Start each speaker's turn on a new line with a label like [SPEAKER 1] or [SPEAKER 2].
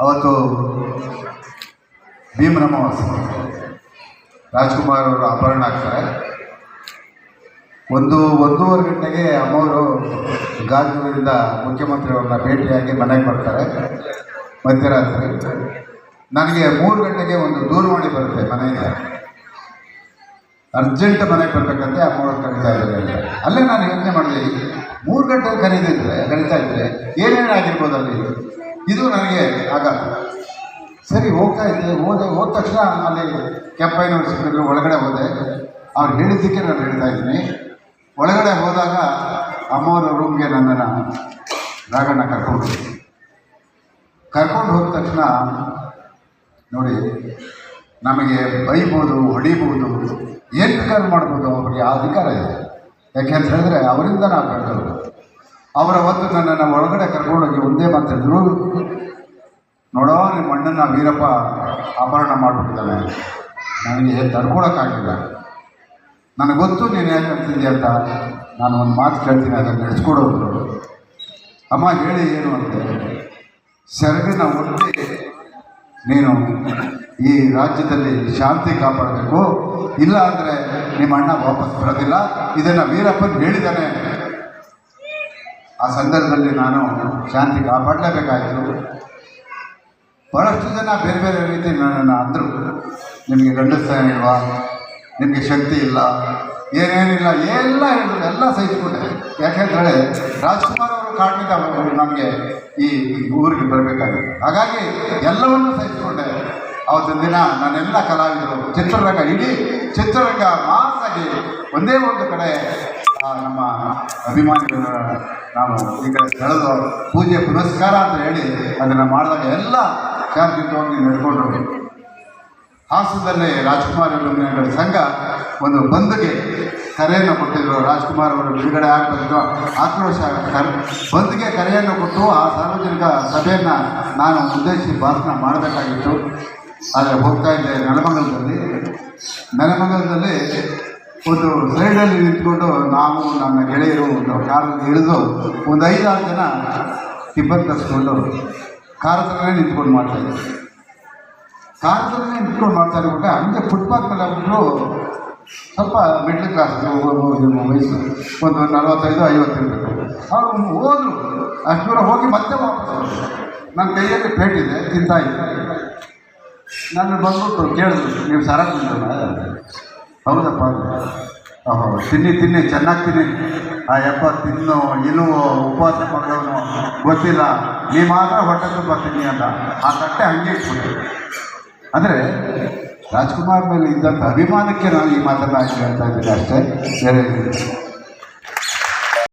[SPEAKER 1] ಅವತ್ತು ಭೀಮನ ಅಮಾವಾಸ್ಯೆ. ರಾಜ್ಕುಮಾರ್ ಅವರು ಅಪಹರಣ ಆಗ್ತಾರೆ. ಒಂದು, ಒಂದೂವರೆ ಗಂಟೆಗೆ ಅಮ್ಮವರು ಗಾಜಿನಿಂದ ಮುಖ್ಯಮಂತ್ರಿಯವ್ರನ್ನ ಭೇಟಿಯಾಗಿ ಮನೆಗೆ ಬರ್ತಾರೆ. ಮಧ್ಯರಾತ್ರಿ. ನನಗೆ ಮೂರು ಗಂಟೆಗೆ ಒಂದು ದೂರವಾಣಿ ಬರುತ್ತೆ ಮನೆಯಿಂದ. ಅರ್ಜೆಂಟ್ ಮನೆಗೆ ಬರಬೇಕಂತೆ ಅಮ್ಮವ್ರು ಕರೀತಾ ಇದ್ದಾರೆ ಅಲ್ಲೇ ನಾನು ಯೋಚನೆ ಮಾಡಿದೆ ಮೂರು ಗಂಟೆಗೆ ಕರೀದಿದ್ರೆ ಕರೀತಾ ಇದ್ದರೆ ಏನೇನು ಆಗಿರ್ಬೋದು ಅಲ್ಲಿ? ಇದು ನನಗೆ ಆಗಲ್ಲ ಸರಿ, ಹೋಗ್ತಾ ಇದ್ದೆ. ಹೋದೆ, ಹೋದ ತಕ್ಷಣ ಅಲ್ಲಿ ಕೆಂಪ ಯೂನಿವರ್ಸಿಟಿಯಲ್ಲಿ ಒಳಗಡೆ ಹೋದೆ. ಅವ್ರು ಹೇಳಿದ್ದಕ್ಕೆ ನಾನು ಹೇಳ್ತಾ ಇದ್ದೀನಿ. ಒಳಗಡೆ ಹೋದಾಗ ಅಮ್ಮವರ ರೂಮ್ಗೆ ನನ್ನನ್ನು ರಾಗಣ್ಣ ಕರ್ಕೊಂಡು. ಕರ್ಕೊಂಡು ಹೋದ ತಕ್ಷಣ ನೋಡಿ, ನಮಗೆ ಬೈಬೋದು, ಹೊಡಿಬೋದು, ಏನು ಬೇಕಾದ್ರೂ ಮಾಡ್ಬೋದು, ಅವ್ರಿಗೆ ಆ ಅಧಿಕಾರ ಇದೆ. ಯಾಕೆಂತ ಹೇಳಿದ್ರೆ, ಅವರಿಂದ ನಾವು ಬೆಳೆದವರು ಅವರ ಹೊತ್ತು ನನ್ನನ್ನು ಒಳಗಡೆ ಕರ್ಕೊಂಡೋಗಿ ಒಂದೇ ಮಾತಾಡಿದ್ರು ನೋಡೋ ನಿಮ್ಮ ಅಣ್ಣನ ವೀರಪ್ಪ ಅಪಹರಣ ಮಾಡಿಬಿಟ್ಟಿದ್ದಾನೆ. ನನಗೆ ತಡ್ಕೊಳಕ್ಕಾಗಿಲ್ಲ. ನನಗೆ ಗೊತ್ತು ನೀನು ಏನು ಹೇಳ್ತಿದ್ದೆ ಅಂತ. ನಾನು ಒಂದು ಮಾತು ಕೇಳ್ತೀನಿ, ಅದನ್ನು ನಡೆಸ್ಕೊಡೋದು ಅಮ್ಮ ಹೇಳಿ ಏನು ಅಂತ ಸೆರಗಿನ ಒಟ್ಟಿ ನೀನು ಈ ರಾಜ್ಯದಲ್ಲಿ ಶಾಂತಿ ಕಾಪಾಡಬೇಕು. ಇಲ್ಲ ಅಂದರೆ ನಿಮ್ಮ ಅಣ್ಣ ವಾಪಸ್ ಬರೋದಿಲ್ಲ. ಇದನ್ನು ವೀರಪ್ಪನ ಹೇಳಿದ್ದಾನೆ ಆ ಸಂದರ್ಭದಲ್ಲಿ ನಾನು ಶಾಂತಿ ಕಾಪಾಡಲೇಬೇಕಾಯಿತು. ಬಹಳಷ್ಟು ಜನ ಬೇರೆ ಬೇರೆ ರೀತಿ ನನ್ನನ್ನು ಅಂದರು. ನಿಮಗೆ ಗಂಡಸ್ತಾನ ಇಲ್ವಾ ನಿಮಗೆ ಶಕ್ತಿ ಇಲ್ಲ? ಏನೇನಿಲ್ಲ? ಎಲ್ಲ ಹೇಳಿದ್ರು. ಎಲ್ಲ ಸಹಿಸ್ಕೊಂಡೆ. ಯಾಕೆಂದರೆ ರಾಜ್ಕುಮಾರ್ ಅವರು ಕಾರಣದಿಂದ ನಮಗೆ ಈ ಊರಿಗೆ ಬರಬೇಕಾಗಿತ್ತು. ಹಾಗಾಗಿ ಎಲ್ಲವನ್ನು ಸಹಿಸ್ಕೊಂಡೆ. ಅವತ್ತಿನ ದಿನ ನನ್ನೆಲ್ಲ ಕಲಾವಿದರು. ಚಿತ್ರರಂಗ, ಇಡೀ ಚಿತ್ರರಂಗ ಮಾಸಾಗಿ ಒಂದೇ ಒಂದು ಕಡೆ ನಮ್ಮ ಅಭಿಮಾನಿಗಳ ನಾವು ಈ ಕಡೆ ಸೆಳೆದು ಪೂಜೆ ಪುನಸ್ಕಾರ ಅಂತ ಹೇಳಿ ಅದನ್ನು ಮಾಡಿದಾಗ ಎಲ್ಲ ಶಾಂತಿಯುತವಾಗಿ ನಡ್ಕೊಂಡ್ರು ಹಾಸ್ಯದಲ್ಲಿ ರಾಜ್ಕುಮಾರ್ ಅವರ ಸಂಘ ಒಂದು ಬಂದ್ಗೆ ಕರೆಯನ್ನು ಕೊಟ್ಟಿದ್ರು. ರಾಜ್ಕುಮಾರ್ ಅವರು ಬಿಡುಗಡೆ ಆಗಬೇಕು. ಆಕ್ರೋಶ ಕರ್, ಬಂದ್ಗೆ ಕರೆಯನ್ನು ಕೊಟ್ಟು ಆ ಸಾರ್ವಜನಿಕ ಸಭೆಯನ್ನು ನಾನು ಉದ್ದೇಶಿಸಿ ಭಾಷಣ ಮಾಡಬೇಕಾಗಿತ್ತು. ಆದರೆ ಹೋಗ್ತಾ ಇದ್ದೆ ನೆಲಮಂಗಲದಲ್ಲಿ. ನೆಲಮಂಗಲದಲ್ಲಿ ಒಂದು ಸೈಡಲ್ಲಿ ನಿಂತ್ಕೊಂಡು ನಾವು ನನ್ನ ಗೆಳೆಯರು ಒಂದು ಕಾರಲ್ಲಿ ಇಳಿದು ಒಂದು ಐದಾರು ಜನ ಇಬ್ಬರು ತರಿಸ್ಕೊಂಡು ಕಾರ್ ನಿಂತ್ಕೊಂಡು ಮಾಡ್ತಾಯಿದ್ದೆ ಕಾರ್ ಥರನೇ ನಿಂತ್ಕೊಂಡು ಮಾಡ್ತಾ ಇರುವಾಗ ಅಂದರೆ ಫುಟ್ಪಾತ್ ಮೇಲೆ ಒಬ್ಬರು ಸ್ವಲ್ಪ ಮಿಡ್ಲ್ ಕ್ಲಾಸ್ ವಯಸ್ಸು ಒಂದು ನಲವತ್ತೈದು, ಐವತ್ತು ಇರಬೇಕು. ಅವರು ಹೋದರು. ಅಷ್ಟು ದೂರ ಹೋಗಿ ಮತ್ತೆ ವಾಪಸ್. ನನ್ನ ಕೈಯಲ್ಲಿ ಪೇಟಿದೆ ಇದೆ, ತಿಂತಾ ಇದ್ದೆ. ನಾನು ಬಂದ್ಬಿಟ್ಟು ಕೇಳಿದ್ರು, ನೀವು ಸರ ತಿಂದ್ರಲ್ಲ ಹೌದಪ್ಪ. ತಿನ್ನಿ ತಿನ್ನಿ, ಚೆನ್ನಾಗಿ ತಿನ್ನಿ. ಆ ಯಪ್ಪ ತಿನ್ನು, ಇಲ್ಲವೋ ಉಪವಾಸ ಮಾಡೋನು ಗೊತ್ತಿಲ್ಲ. ನೀ ಮಾತ್ರ ಹೊಟ್ಟೆ ತುಂಬ ತಿನ್ನಿ ಅಂತ. ಆ ತಟ್ಟೆ ಹಂಗೆ ಇಟ್ಬಿಟ್ಟು ಅಂದರೆ ರಾಜ್ಕುಮಾರ್ ಮೇಲೆ ಇದ್ದಂಥ ಅಭಿಮಾನಕ್ಕೆ ನಾನು ಈ ಮಾತನ್ನು ಹೇಳ್ತಾ ಇದ್ದೀನಿ ಅಷ್ಟೇ. ಬೇರೆ.